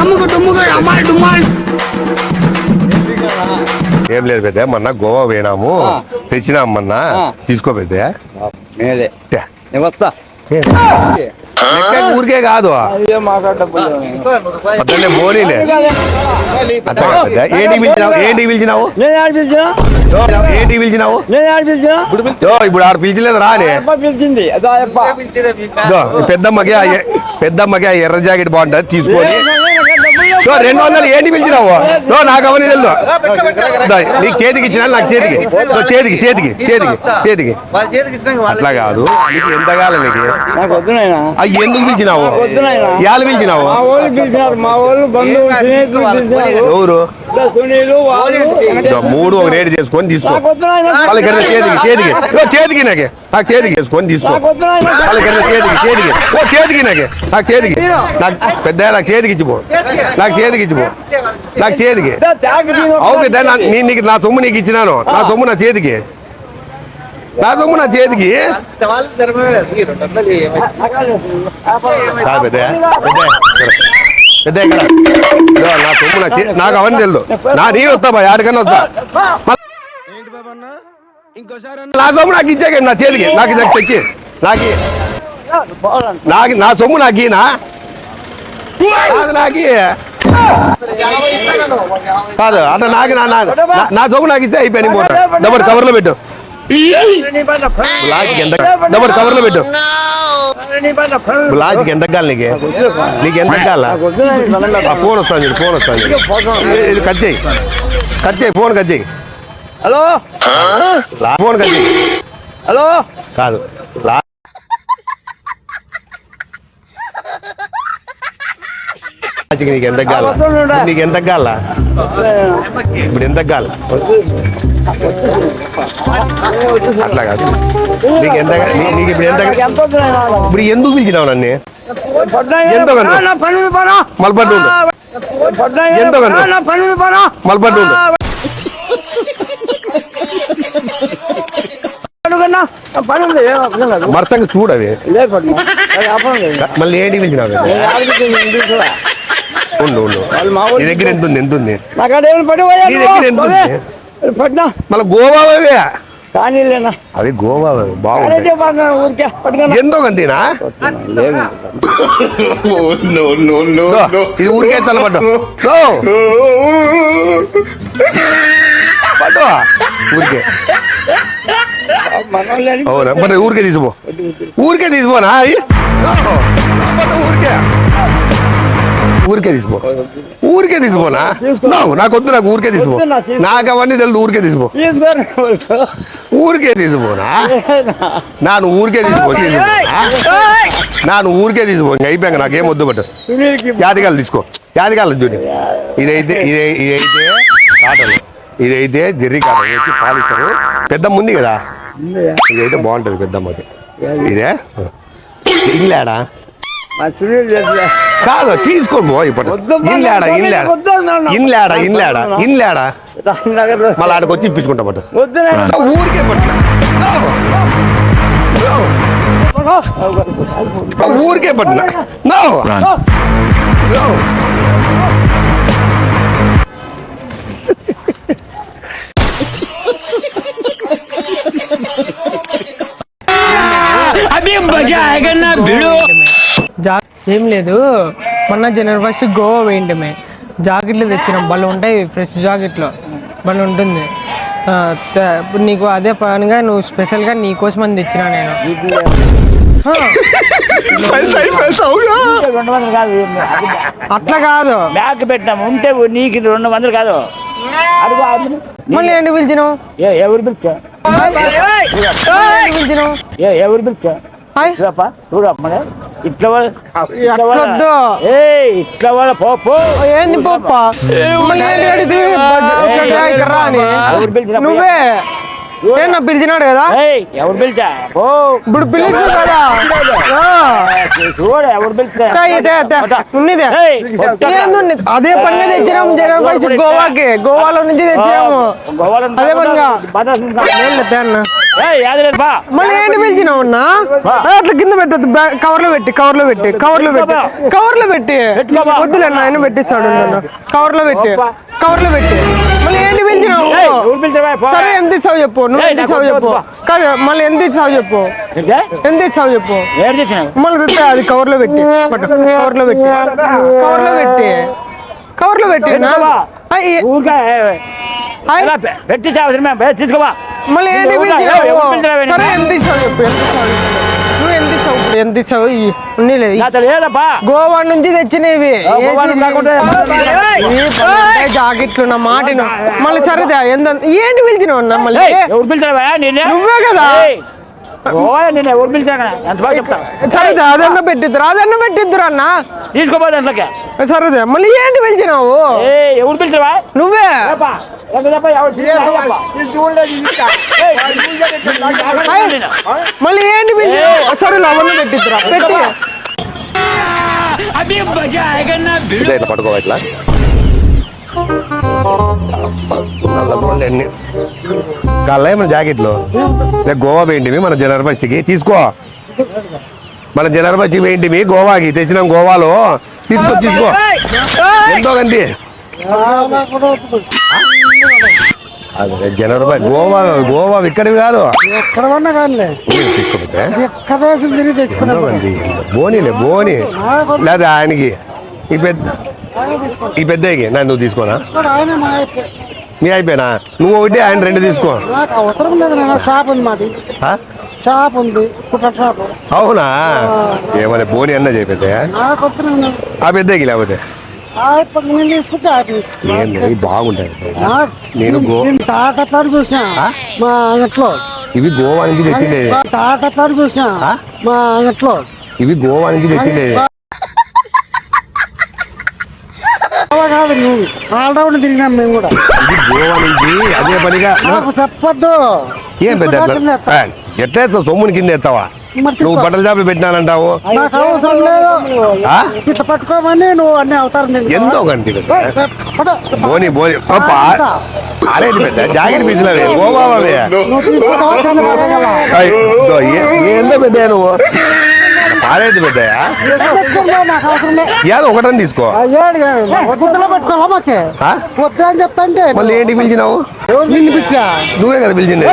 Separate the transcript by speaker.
Speaker 1: అమ్ముకు డుమ్ముకు అమ్మాయి డుమ్మాయి
Speaker 2: ఏం లేదు పెద్ద మొన్న గోవా పోయినాము. తెచ్చినాం మొన్న. తీసుకో పెద్ద.
Speaker 3: వస్తా.
Speaker 2: ఊరికే కాదు. కాదు పెద్ద ఏంటి పిలిచినావు? ఏంటి పిలిచినావు? ఏంటి పిలిచినావు? ఇప్పుడు ఆడ పిలిచలేదు ఈ పెద్దమ్మకి పెద్దమ్మకి ఆ ఎర్ర జాకెట్ బాగుంటుంది తీసుకొని దో, రెండు వందలు ఏంటి పిలిచినావు? దో, నాకు అవన్నీ తెలుసు దో, నీకు చేతికి ఇచ్చిన నాకు చేతికి. చేతికి చేతికి చేతికి చేతికి అట్లా కాదు. నీకు ఎంత కావాలి నీకు? అవి ఎందుకు పిలిచినావు? యాలు పిలిచినావు? ఎవరు? మూడు ఒక రేటు చేసుకొని తీసుకో. వాళ్ళకి చేతికి చేతికి. చేతికి నాకే. నాకు చేతికి వేసుకొని తీసుకో. వాళ్ళకి చేతికి చేతికి. ఓ చేతికి నాకే. నాకు చేతికి. నాకు పెద్ద నాకు చేతికి ఇచ్చిపో. నాకు చేతికి ఇచ్చిపో. నాకు చేతికి.
Speaker 3: ఇట్లా త్యాగ దీని
Speaker 2: అవు పెద్ద నా- నేను నీకు నా సొమ్ము నీకు ఇచ్చినాను. నా సొమ్ము నా చేతికి. నా సొమ్ము నా చేతికి. పెద్ద నా సొమ్ము నా నాకు అవన్నీ తెలుసు. నా నేను వస్తా బా యాడికన్నా వస్తా. నా సొమ్ము నాకు ఇచ్చాక నా చేతికి. నాకు నాకు తెచ్చి. నాకు నాకు నా సొమ్ము నాకు ఈనా కాదు నాకు కాదు అట్లా నాకు నా నా- సొమ్ము నాకు ఇస్తే అయిపోయి పోతా డబ్బర్ కవర్లో పెట్టు. లాజికి ఎంత డబ్బర్ కవర్లో పెట్టు. లాజికి ఎంత కాలి నీకు? నీకు ఎంత కాలా ఫోన్ వస్తాను చూడు ఫోన్ వస్తాను ఇది- ఇది కట్ చేయి. కట్ చేయి ఫోన్ కట్ చేయి.
Speaker 3: హలో?
Speaker 2: ఫోన్ చేయి
Speaker 3: హలో?
Speaker 2: కాదు. లా- నీకు ఎంత కాల నీకు ఎంత కాల ఇప్పుడు ఎంత కాల అట్లా కాదు. నీకు ఎంత నీకు ఇప్పుడు ఎంత ఇప్పుడు ఎందుకు పిలిచినావు నన్ను? ఎంతో
Speaker 3: పడ్డాయి
Speaker 2: ఎంతో కొంత. వరుసగా చూడవి.
Speaker 3: అది.
Speaker 2: మళ్ళీ ఏంటి
Speaker 3: తీసుకురా?
Speaker 2: ఉండు ఉండు నీ దగ్గర ఎంత ఉంది ఎంత ఉంది నీ దగ్గర ఎంత ఉంది?
Speaker 3: పట్నా
Speaker 2: మళ్ళీ గోవా
Speaker 3: కానీ
Speaker 2: అవి గోవా
Speaker 3: పట్టుకున్నా
Speaker 2: ఎంతో అంతేనా ఇది ఊరికే తలపడ్డు. పట్టు ఊరికే. అవునా? మరి ఊరికే తీసిపో ఊరికే తీసిపోనా ఊరికే. ఊరికే తీసిపో ఊరికే తీసిపోనా నాకు వద్దు నాకు ఊరికే తీసిపో నాకు అవన్నీ తెలుసు ఊరికే తీసిపో ఊరికే తీసిపోనా నాను ఊరికే తీసిపో తీసిపోనా నాను ఊరికే తీసిపో ఇంక అయిపోయాక నాకేం వద్దు బట్ యాదిగాలు తీసుకో. యాదిగాలు చూడు. ఇదైతే ఇదే ఇదైతే. కాటలు ఇదైతే జెర్రీ కాటలు వచ్చి పాలిస్తారు పెద్ద ఉంది కదా? ఇదైతే బాగుంటుంది పెద్దమ్మకి ఇదే? ఇల్లాడా కాదు తీసుకోండి పో ఇప్పుడు. ఇల్లాడా
Speaker 3: వద్దు,
Speaker 2: ఇల్లాడా. ఇల్లాడా ఇల్లాడా మళ్ళీ ఆడికి వచ్చి ఇప్పించుకుంటా పట్టు. ఊరికే పట్టు. ఊరికే పట్టిన
Speaker 4: జా ఏం లేదు. మొన్న జనవరి ఫస్ట్ గోవా పోయింటమే. జాకెట్లు తెచ్చినాం. బళ్ళు ఉంటాయి ఫ్రెష్ జాకెట్లో. బళ్ళు ఉంటుంది. నీకు అదే పనిగా నువ్వు స్పెషల్గా నీ కోసం అని తెచ్చినా నేను.
Speaker 5: రెండు వందలు కాదు.
Speaker 4: అట్లా కాదు.
Speaker 5: బ్యాగ్ పెట్టినాము ఉంటే నీకు ఇది రెండు వందలు కాదు. అడుగు ఆమెను.
Speaker 4: మళ్ళీ ఏంటి పిలిచినావు?
Speaker 5: ఏ ఎవరు పిలిచా?
Speaker 4: ఏంటి పిలిచినావు?
Speaker 5: ఏ ఎవరు పిలిచా?
Speaker 4: హాయ్.
Speaker 5: చూడప్ప చూడప్ప మరి ఇట్లా. ఏ ఇట్లా వాళ్ళ
Speaker 4: ఏంది పప్ప నువ్వే. ఏనా పిలిచినాడు కదా?
Speaker 5: ఏయ్ ఎవరు పిలిచా?
Speaker 4: ఇప్పుడు పిలిచు కదా.
Speaker 5: చూడ ఎవరు.
Speaker 4: ఉన్నిదే? అదే పనిగా తెచ్చినాము ఫస్ట్ గోవాకి. గోవాలో నుంచి తెచ్చినాము.
Speaker 5: గోవాలో
Speaker 4: అదే పనిగా. మళ్ళీ ఏంటి పిలిచినావు అన్నా? అట్లా కింద పెట్టద్దు కవర్లో పెట్టి కవర్లో పెట్టి కవర్లో పెట్టి కవర్లో పెట్టి. వద్దులే ఆయన పెట్టిస్తాడు కవర్లో పెట్టి. కవర్లో పెట్టి. మళ్ళీ ఏంటి పిలిచినావు. సరే ఎంత ఇస్తావు చెప్పు. నువ్వు ఎంత ఇస్తావు చెప్పు. కాదు మళ్ళీ ఎంత ఇస్తావు చెప్పు? ఎంత? ఇస్తావు చెప్పు. మళ్ళీ అది కవర్లో పెట్టి కవర్లో పెట్టి. కవర్లో పెట్టి కవర్లో పెట్టి
Speaker 5: పెట్టి తీసుకోబా
Speaker 4: మళ్ళీ ఏంటి సరే? ఎంత చెప్పు ఎంత. నువ్వు ఇప్పుడు? ఎంత లేదు. గోవా నుంచి తెచ్చినవి. జాకెట్లు నా మాట. మళ్ళీ సరే ఎంత ఏంటి పిలిచినావు మళ్ళీ? నువ్వే కదా.
Speaker 5: ఏయ్, ఓయ్, నిన్ను ఎవరు పిలిచాక ఎంత బాగా చెప్తా
Speaker 4: సరే దా, అదన్న పెట్టిద్దురు? అదన్న పెట్టిద్దురు అన్న?
Speaker 5: తీసుకోబోదు దాంట్లోకి.
Speaker 4: సరేదా మళ్ళీ ఏంటి పిలిచినావు?
Speaker 5: ఏ ఎవరు పిలిచావా
Speaker 4: నువ్వే?
Speaker 5: చెప్పా ఎంత చెప్పా ఎవరు పిలిచారా చెప్పా. ఏయ్,
Speaker 4: అయ్, మళ్ళీ ఏంటి పిలిచినావు? సరే అవన్నీ పెట్టిద్దురా. పెట్టి.
Speaker 2: ఇట్లా ఇట్లా? పట్టుకో ఇట్లా నల్ల కల్లా మన జాకెట్లు? గోవా పెయింటిమి మన ఫస్ట్కి. తీసుకో. మన జనవరి ఫస్ట్కి పెయింటిమి గోవాకి. తెచ్చినాం గోవాలో. తీసుకో తీసుకో. ఎంతో అదే జనవరి గోవా గోవా ఇక్కడివి కాదు.
Speaker 3: ఎక్కడ ఉన్నా కానీ ఎక్కడ తిరిగి
Speaker 2: బోనీలే బోని. లేదా ఆయనకి. ఈ పెద్ద ఈ పెద్దకి నా నువ్వు తీసుకోనా?
Speaker 3: మా అయిపోయి
Speaker 2: మీ అయిపోయినా? నువ్వు ఒకటి ఆయన రెండు తీసుకో.
Speaker 3: నాకు అవసరం లేదు నేను షాప్ ఉంది మాది.
Speaker 2: ఆ?
Speaker 3: షాప్ ఉంది షాప్.
Speaker 2: అవునా? ఏమైనా బోని అన్న చెప్పేదే.
Speaker 3: నాకు వద్దు నేను
Speaker 2: ఆ పెద్దకి లేకపోతే?
Speaker 3: ఆ అయిపోయి నేను తీసుకుంటే ఆ తీసుకుంటా.
Speaker 2: ఏం లేదు, ఇవి బాగుంటాయి.
Speaker 3: నాకు
Speaker 2: నేను గో
Speaker 3: నేను తాకట్లాడు చూసిన.
Speaker 2: ఆ?
Speaker 3: మా అంగట్లో
Speaker 2: ఇవి గోవా నుంచి తెచ్చిండే
Speaker 3: తాకట్లాడు చూసిన.
Speaker 2: ఆ?
Speaker 3: మా అంగట్లో
Speaker 2: ఇవి గోవా నుంచి తెచ్చిండే
Speaker 3: అలా కాదు నువ్వు ఆల్రౌండ్ తిరిగినాం మేము కూడా.
Speaker 2: ఇది గోవా నుంచి అదే పనిగా
Speaker 3: నాకు చెప్పొద్దు.
Speaker 2: ఏం పెద్ద ఎట్లా వేస్తావు సొమ్ముని కింద ఎత్తావా. నువ్వు బట్టల షాపులు పెట్టినానంటావు?
Speaker 3: నాకు అవసరం లేదు? ఇట్లా పట్టుకోమని నువ్వు అన్ని అవతారం?
Speaker 2: ఎంతో
Speaker 3: పట్టు.
Speaker 2: బోని బోని. అరేది పెద్ద. జాకెట్ పీసులవే. గోవా అవే ఏ- ఏందో పెద్ద నువ్వు? పారేది పెద్దయా. ఏదో ఒకటని తీసుకో
Speaker 3: ఆ ఏడు కాదు. గుడ్డలో పెట్టుకోవాలా మాకే
Speaker 2: ఆ?
Speaker 3: వద్దు అని చెప్తా అంటే
Speaker 2: మళ్ళీ ఏంటి పిలిచినావు నువ్వే కదా
Speaker 3: పిచ్చా
Speaker 2: నువ్వే కదా పిలిచిండేది